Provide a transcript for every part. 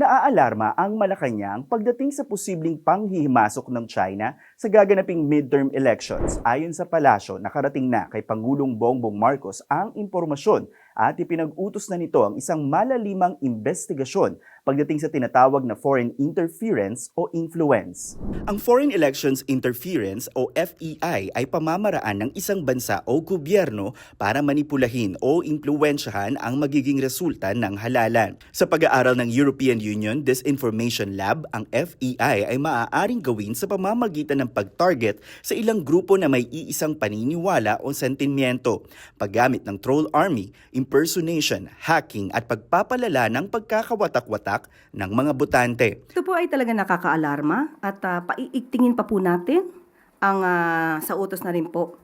Naaalarma ang Malacanang pagdating sa posibleng panghihimasok ng China sa gaganaping midterm elections. Ayon sa palasyo, nakarating na kay Pangulong Bongbong Marcos ang impormasyon at ipinag-utos na nito ang isang malalimang investigasyon pagdating sa tinatawag na foreign interference o influence. Ang Foreign Elections Interference o FEI ay pamamaraan ng isang bansa o gobyerno para manipulahin o impluwensyahan ang magiging resulta ng halalan. Sa pag-aaral ng European Union Disinformation Lab, ang FEI ay maaaring gawin sa pamamagitan ng pag-target sa ilang grupo na may iisang paniniwala o sentimiento, paggamit ng troll army, impersonation, hacking at pagpapalala ng pagkakawatak-watak ng mga botante. Ito po ay talaga nakakaalarma at uh, paiigtingin pa po natin ang ah, sa utos na rin po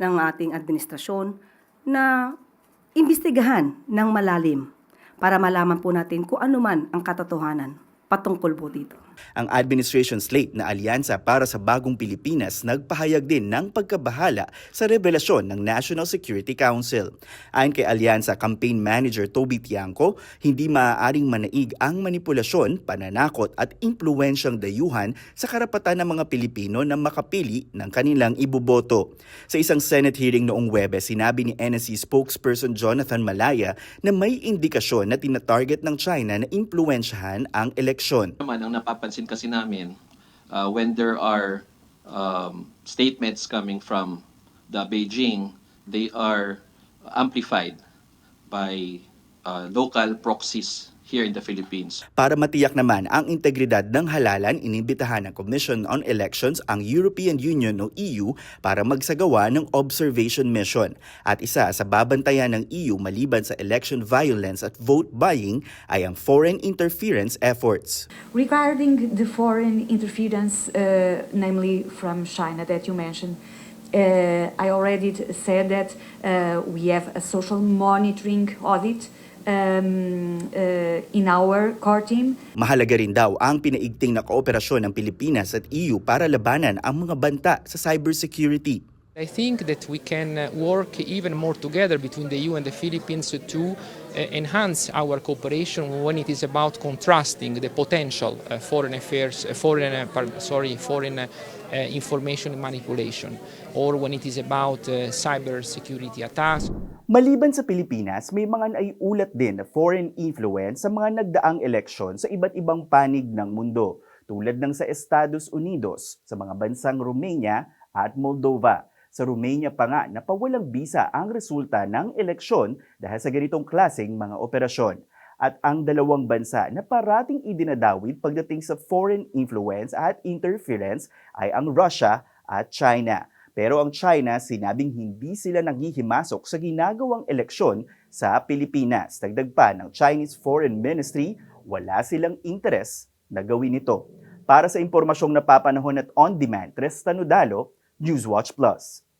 ng ating administrasyon na imbestigahan ng malalim para malaman po natin kung ano man ang katotohanan patungkol po dito. Ang administration slate na alyansa para sa bagong Pilipinas nagpahayag din ng pagkabahala sa revelasyon ng National Security Council. Ayon kay alyansa campaign manager Toby Tiangco, hindi maaaring manaig ang manipulasyon, pananakot at impluensyang dayuhan sa karapatan ng mga Pilipino na makapili ng kanilang iboboto. Sa isang Senate hearing noong Webes, sinabi ni NSC spokesperson Jonathan Malaya na may indikasyon na tinatarget ng China na impluensyahan ang eleksyon. naman ang napapansin kasi namin uh, when there are um, statements coming from the Beijing, they are amplified by uh, local proxies here in the Philippines. Para matiyak naman ang integridad ng halalan, inimbitahan ng Commission on Elections ang European Union o EU para magsagawa ng observation mission. At isa sa babantayan ng EU maliban sa election violence at vote buying ay ang foreign interference efforts. Regarding the foreign interference, uh, namely from China that you mentioned, uh, I already said that uh, we have a social monitoring audit um, uh, in our core team. Mahalaga rin daw ang pinaigting na kooperasyon ng Pilipinas at EU para labanan ang mga banta sa cybersecurity. I think that we can uh, work even more together between the EU and the Philippines to uh, enhance our cooperation when it is about contrasting the potential uh, foreign affairs, foreign, sorry, foreign information manipulation, or when it is about cyber security attacks. Maliban sa Pilipinas, may mga naiulat din na foreign influence sa mga nagdaang eleksyon sa iba't ibang panig ng mundo, tulad ng sa Estados Unidos, sa mga bansang Romania at Moldova. Sa Romania pa nga na pawalang bisa ang resulta ng eleksyon dahil sa ganitong klaseng mga operasyon. At ang dalawang bansa na parating idinadawit pagdating sa foreign influence at interference ay ang Russia at China. Pero ang China sinabing hindi sila nanghihimasok sa ginagawang eleksyon sa Pilipinas. Dagdag pa ng Chinese Foreign Ministry, wala silang interes na gawin ito. Para sa impormasyong napapanahon at on-demand, Tres Tanudalo, Newswatch Plus.